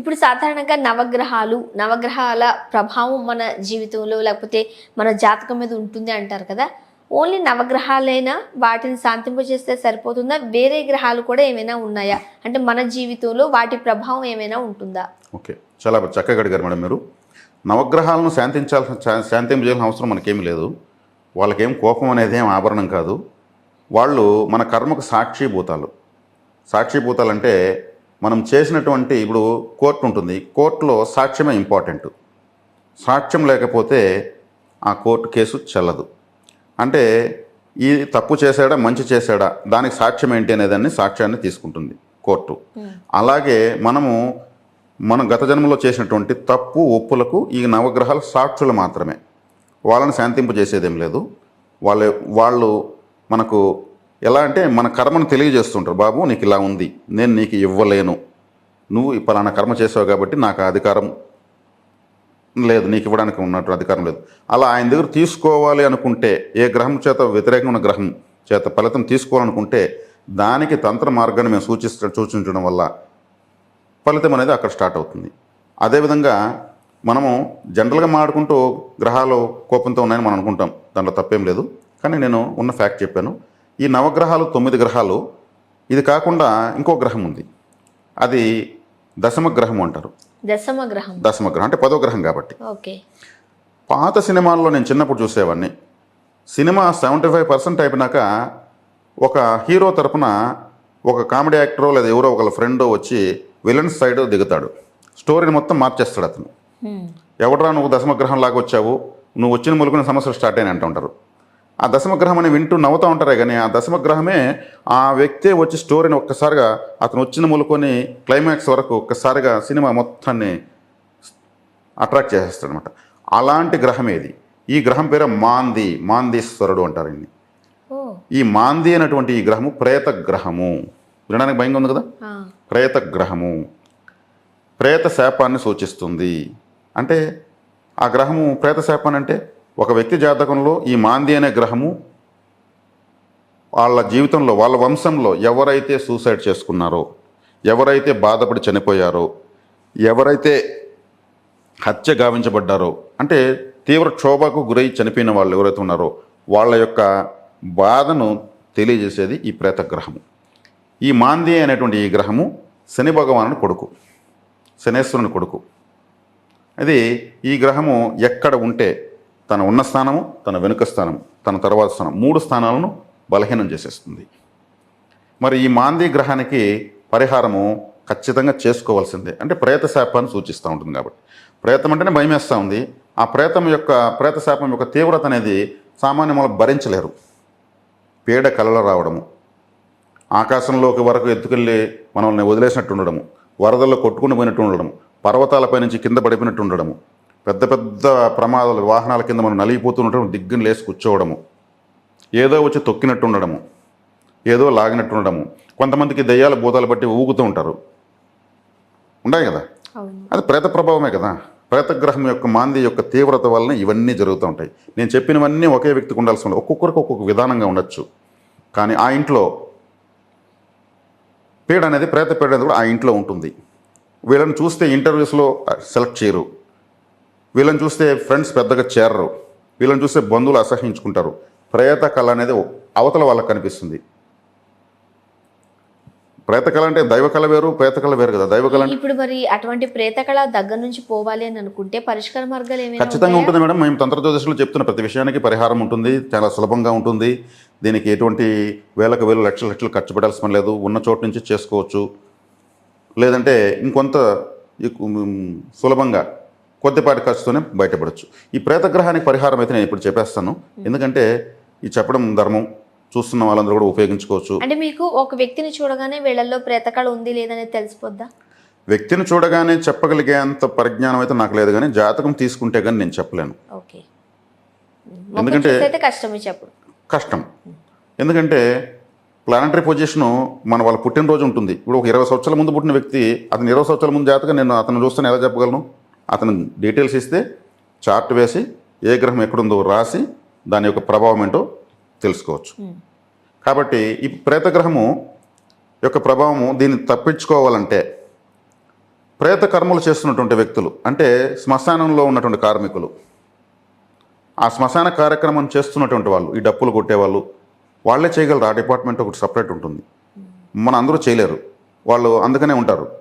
ఇప్పుడు సాధారణంగా నవగ్రహాలు నవగ్రహాల ప్రభావం మన జీవితంలో లేకపోతే మన జాతకం మీద ఉంటుంది అంటారు కదా. ఓన్లీ నవగ్రహాలైనా వాటిని శాంతింపజేస్తే సరిపోతుందా? వేరే గ్రహాలు కూడా ఏమైనా ఉన్నాయా? అంటే మన జీవితంలో వాటి ప్రభావం ఏమైనా ఉంటుందా? ఓకే. చాలా చక్కగా అడిగారు మేడం మీరు. నవగ్రహాలను శాంతించాల్సిన శాంతింపజేయాల్సిన అవసరం మనకేమీ లేదు. వాళ్ళకేం కోపం అనేది ఏం ఆభరణం కాదు. వాళ్ళు మన కర్మకు సాక్షిభూతాలు. సాక్షిభూతాలు అంటే మనం చేసినటువంటి ఇప్పుడు కోర్టు ఉంటుంది. కోర్టులో సాక్ష్యమే ఇంపార్టెంట్. సాక్ష్యం లేకపోతే ఆ కోర్టు కేసు చెల్లదు. అంటే ఈ తప్పు చేశాడా మంచి చేశాడా దానికి సాక్ష్యం ఏంటి అనేదాన్ని సాక్ష్యాన్ని తీసుకుంటుంది కోర్టు. అలాగే మనము మనం గత జన్మలో చేసినటువంటి తప్పు ఒప్పులకు ఈ నవగ్రహాలు సాక్షులు మాత్రమే. వాళ్ళని శాంతింపజేసేదేం లేదు. వాళ్ళ వాళ్ళు మనకు ఎలా అంటే మన కర్మను తెలియజేస్తుంటారు బాబు నీకు ఇలా ఉంది నేను నీకు ఇవ్వలేను. నువ్వు ఈ పలానా కర్మ చేసావు కాబట్టి నాకు అధికారం లేదు నీకు ఇవ్వడానికి ఉన్నట్టు అధికారం లేదు. అలా ఆయన దగ్గర తీసుకోవాలి అనుకుంటే ఏ గ్రహం చేత వ్యతిరేకమైన ఉన్న గ్రహం చేత ఫలితం తీసుకోవాలనుకుంటే దానికి తంత్ర మార్గాన్ని మేము సూచిస్త సూచించడం వల్ల ఫలితం అనేది అక్కడ స్టార్ట్ అవుతుంది. అదేవిధంగా మనము జనరల్గా మాట్లాడుకుంటూ గ్రహాలు కోపంతో ఉన్నాయని మనం అనుకుంటాం. దాంట్లో తప్పేం లేదు. కానీ నేను ఉన్న ఫ్యాక్ట్ చెప్పాను. ఈ నవగ్రహాలు తొమ్మిది గ్రహాలు. ఇది కాకుండా ఇంకో గ్రహం ఉంది. అది దశమ గ్రహం అంటారు. దశమ గ్రహం. దశమ గ్రహం అంటే పదో గ్రహం కాబట్టి. ఓకే. పాత సినిమాల్లో నేను చిన్నప్పుడు చూసేవాడిని. సినిమా సెవెంటీ ఫైవ్ పర్సెంట్ అయిపోయినాక ఒక హీరో తరపున ఒక కామెడీ యాక్టరో లేదా ఎవరో ఒకళ్ళ ఫ్రెండ్ వచ్చి విలన్స్ సైడ్ దిగుతాడు. స్టోరీని మొత్తం మార్చేస్తాడు అతను. ఎవడరా నువ్వు దశమగ్రహం లాగా వచ్చావు? నువ్వు వచ్చిన ములుగున సమస్యలు స్టార్ట్ అయినాయి అంటూ ఉంటారు ఆ దశమగ్రహం అని వింటూ నవ్వుతూ ఉంటారే కానీ ఆ దశమగ్రహమే ఆ వ్యక్తే వచ్చి స్టోరీని ఒక్కసారిగా అతను వచ్చిన ములుకొని క్లైమాక్స్ వరకు ఒక్కసారిగా సినిమా మొత్తాన్ని అట్రాక్ట్ చేసేస్తాడు అనమాట అలాంటి గ్రహం ఏది ఈ గ్రహం పేరు మాంది మాందీశ్వరుడు అంటారు. ఓ. ఈ మాంది అనేటువంటి ఈ గ్రహము ప్రేత గ్రహము. వినడానికి భయంగా ఉంది కదా. ప్రేత గ్రహము. ప్రేత శాపాన్ని సూచిస్తుంది. అంటే ఆ గ్రహము ప్రేత శాపాన్ని అంటే ఒక వ్యక్తి జాతకంలో ఈ మాంది అనే గ్రహము వాళ్ళ జీవితంలో వాళ్ళ వంశంలో ఎవరైతే సూసైడ్ చేసుకున్నారో ఎవరైతే బాధపడి చనిపోయారో ఎవరైతే హత్య గావించబడ్డారో అంటే తీవ్ర క్షోభకు గురై చనిపోయిన వాళ్ళు ఎవరైతే ఉన్నారో వాళ్ళ యొక్క బాధను తెలియజేసేది ఈ ప్రేత గ్రహము. ఈ మాంది అనేటువంటి ఈ గ్రహము శని భగవానుని కొడుకు శనేశ్వరుని కొడుకు. అది ఈ గ్రహము ఎక్కడ ఉంటే తన ఉన్న స్థానము తన వెనుక స్థానం తన తర్వాత స్థానం మూడు స్థానాలను బలహీనం చేసేస్తుంది. మరి ఈ మాంది గ్రహానికి పరిహారము ఖచ్చితంగా చేసుకోవాల్సిందే. అంటే ప్రేత శాపాన్ని సూచిస్తూ ఉంటుంది కాబట్టి. ప్రేతం అంటేనే భయం వేస్తూ ఉంది. ఆ ప్రేతం యొక్క ప్రేత శాపం యొక్క తీవ్రత అనేది సామాన్య భరించలేరు. పీడ కలలో రావడము ఆకాశంలోకి వరకు ఎత్తుకెళ్ళి మనల్ని వదిలేసినట్టు ఉండడము వరదల్లో కొట్టుకుని పోయినట్టు ఉండడము పర్వతాలపై నుంచి కింద పడిపోయినట్టు ఉండడము పెద్ద పెద్ద ప్రమాదాలు వాహనాల కింద మనం నలిగిపోతూ ఉండడం దిగ్గుని లేసి కూర్చోవడము. ఏదో వచ్చి తొక్కినట్టు ఉండడము ఏదో లాగినట్టు ఉండడము కొంతమందికి దయ్యాల భూతాలు బట్టి ఊగుతూ ఉంటారు. ఉన్నాయి కదా? అది ప్రేత ప్రభావమే కదా? ప్రేతగ్రహం యొక్క మాంది యొక్క తీవ్రత వలన ఇవన్నీ జరుగుతూ ఉంటాయి. నేను చెప్పినవన్నీ ఒకే వ్యక్తికి ఉండాల్సి ఉంది ఒక్కొక్కరికి ఒక్కొక్క విధానంగా ఉండొచ్చు. కానీ ఆ ఇంట్లో పీడ అనేది ప్రేత పీడ అనేది కూడా ఆ ఇంట్లో ఉంటుంది. వీళ్ళని చూస్తే ఇంటర్వ్యూస్లో సెలెక్ట్ చేయరు. వీళ్ళని చూస్తే ఫ్రెండ్స్ పెద్దగా చేరరు. వీళ్ళని చూస్తే బంధువులు అసహించుకుంటారు ప్రేత కళ అనేది అవతల వాళ్ళకి కనిపిస్తుంది. ప్రేత కళ అంటే దైవ కళ వేరు ప్రేత కళ వేరు కదా. దైవ కళ అంటే ఇప్పుడు మరి అటువంటి ప్రేతకళ దగ్గర నుంచి పోవాలి అని అనుకుంటే పరిష్కార మార్గాలు ఏమైనా ఖచ్చితంగా? ఉంటుంది మేడం. మేము తంత్ర జ్యోతిషులు చెప్తున్న ప్రతి విషయానికి పరిహారం ఉంటుంది. చాలా సులభంగా ఉంటుంది. దీనికి ఎటువంటి వేలకు వేలు లక్షల లక్షలు ఖర్చు పెట్టాల్సిన లేదు. ఉన్న చోటు నుంచి చేసుకోవచ్చు. లేదంటే ఇంకొంత సులభంగా కొద్దిపాటి ఖర్చుతోనే బయటపడవచ్చు ఈ ప్రేతగ్రహానికి పరిహారం అయితే నేను ఇప్పుడు చెప్పేస్తాను. ఎందుకంటే ఈ చెప్పడం ధర్మం చూస్తున్న వాళ్ళందరూ కూడా ఉపయోగించుకోవచ్చు. అంటే మీకు ఒక వ్యక్తిని చూడగానే వీళ్ళల్లో ప్రేతకళ ఉంది లేదనేది తెలిసిపోద్దా? వ్యక్తిని చూడగానే చెప్పగలిగే అంత పరిజ్ఞానం అయితే నాకు లేదు కానీ జాతకం తీసుకుంటే కానీ నేను చెప్పలేను. ఓకే. ఎందుకంటే- కష్టం. ఎందుకంటే ప్లానటరీ పొజిషను మన వాళ్ళ పుట్టినరోజు ఉంటుంది. ఇప్పుడు ఒక ఇరవై సంవత్సరాల ముందు పుట్టిన వ్యక్తి అతను ఇరవై సంవత్సరాల ముందు జాతకం నేను అతను చూస్తాను ఎలా చెప్పగలను? అతను డీటెయిల్స్ ఇస్తే చార్ట్ వేసి ఏ గ్రహం ఎక్కడుందో రాసి దాని యొక్క ప్రభావం ఏంటో తెలుసుకోవచ్చు. ఉమ్. కాబట్టి ఈ ప్రేతగ్రహము యొక్క ప్రభావము దీన్ని తప్పించుకోవాలంటే ప్రేత కర్మలు చేస్తున్నటువంటి వ్యక్తులు అంటే శ్మశానంలో ఉన్నటువంటి కార్మికులు ఆ శ్మశాన కార్యక్రమం చేస్తున్నటువంటి వాళ్ళు ఈ డప్పులు కొట్టేవాళ్ళు వాళ్ళే చేయగలరు. ఆ డిపార్ట్మెంట్ ఒకటి సపరేట్ ఉంటుంది. మన అందరూ చేయలేరు. వాళ్ళు అందుకనే ఉంటారు.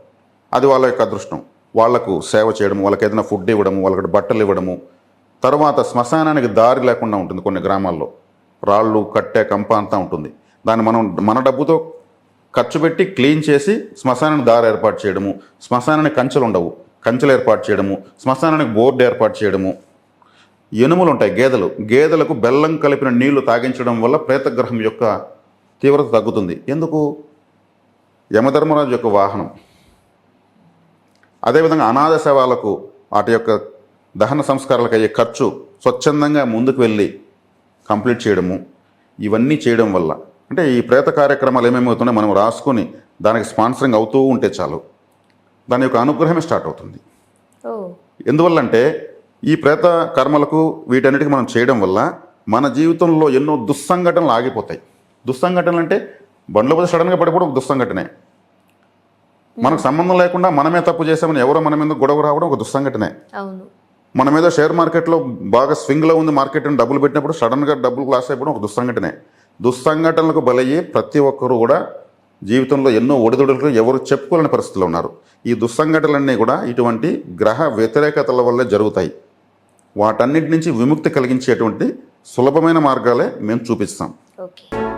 అది వాళ్ళ యొక్క అదృష్టం. వాళ్ళకు సేవ చేయడం వాళ్ళకి ఏదైనా ఫుడ్ ఇవ్వడము వాళ్ళకి బట్టలు ఇవ్వడము. తర్వాత శ్మశానానికి దారి లేకుండా ఉంటుంది కొన్ని గ్రామాల్లో. రాళ్ళు కట్టె కంప అంతా ఉంటుంది. దాన్ని మనం మన డబ్బుతో ఖర్చు పెట్టి క్లీన్ చేసి శ్మశానానికి దారి ఏర్పాటు చేయడము శ్మశానానికి కంచెలు ఉండవు. కంచెలు ఏర్పాటు చేయడము శ్మశానానికి బోర్డు ఏర్పాటు చేయడము. ఎనుములు ఉంటాయి గేదెలు. గేదెలకు బెల్లం కలిపిన నీళ్ళు తాగించడం వల్ల ప్రేతగ్రహం యొక్క తీవ్రత తగ్గుతుంది. ఎందుకు? యమధర్మరాజు యొక్క వాహనం. అదేవిధంగా అనాథ శవాలకు వాటి యొక్క దహన సంస్కారాలకు అయ్యే ఖర్చు స్వచ్ఛందంగా ముందుకు వెళ్ళి కంప్లీట్ చేయడము ఇవన్నీ చేయడం వల్ల. అంటే ఈ ప్రేత కార్యక్రమాలు ఏమేమవుతున్నాయో మనం రాసుకొని దానికి స్పాన్సరింగ్ అవుతూ ఉంటే చాలు. దాని యొక్క అనుగ్రహమే స్టార్ట్ అవుతుంది. ఓ. ఎందువల్లంటే ఈ ప్రేత కర్మలకు వీటన్నిటికీ మనం చేయడం వల్ల మన జీవితంలో ఎన్నో దుస్సంఘటనలు ఆగిపోతాయి. దుస్సంఘటనలు అంటే బండ్ల మీద సడన్గా పడిపోవడం దుస్సంఘటనే. మనకు సంబంధం లేకుండా మనమే తప్పు చేసామని ఎవరో మన మీద గొడవ రావడం ఒక దుస్సంఘటనే. అవును. మన మీద షేర్ మార్కెట్లో బాగా స్వింగ్లో ఉంది మార్కెట్ డబ్బులు పెట్టినప్పుడు సడన్గా డబ్బులు క్లాస్ అయిపోవడం ఒక దుస్సంఘటనే. దుస్సంఘటనలకు బలయ్యి ప్రతి ఒక్కరూ కూడా జీవితంలో ఎన్నో ఒడిదుడుకులు ఎవరు చెప్పుకోలేని పరిస్థితుల్లో ఉన్నారు. ఈ దుస్సంఘటనలన్నీ కూడా ఇటువంటి గ్రహ వ్యతిరేకతల వల్లే జరుగుతాయి. వాటన్నిటి నుంచి విముక్తి కలిగించేటువంటి సులభమైన మార్గాలే మేము చూపిస్తాం. ఓకే.